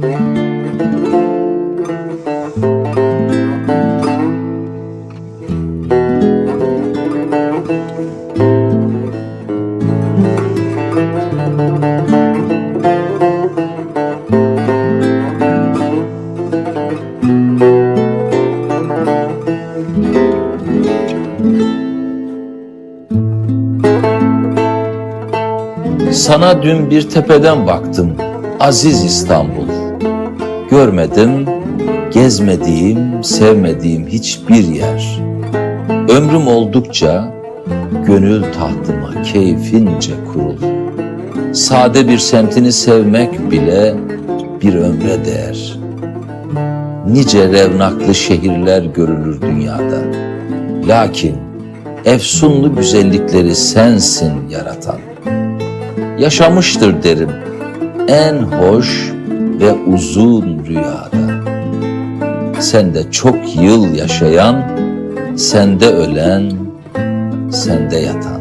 Sana dün bir tepeden baktım, aziz İstanbul. Görmedim, gezmediğim, sevmediğim hiçbir yer. Ömrüm oldukça gönül tahtıma keyfince kurul. Sade bir semtini sevmek bile bir ömre değer. Nice revnaklı şehirler görülür dünyada. Lakin efsunlu güzellikleri sensin yaratan yaşamıştır derim en hoş ve uzun rüyada. Sende çok yıl yaşayan, sende ölen, sende yatan.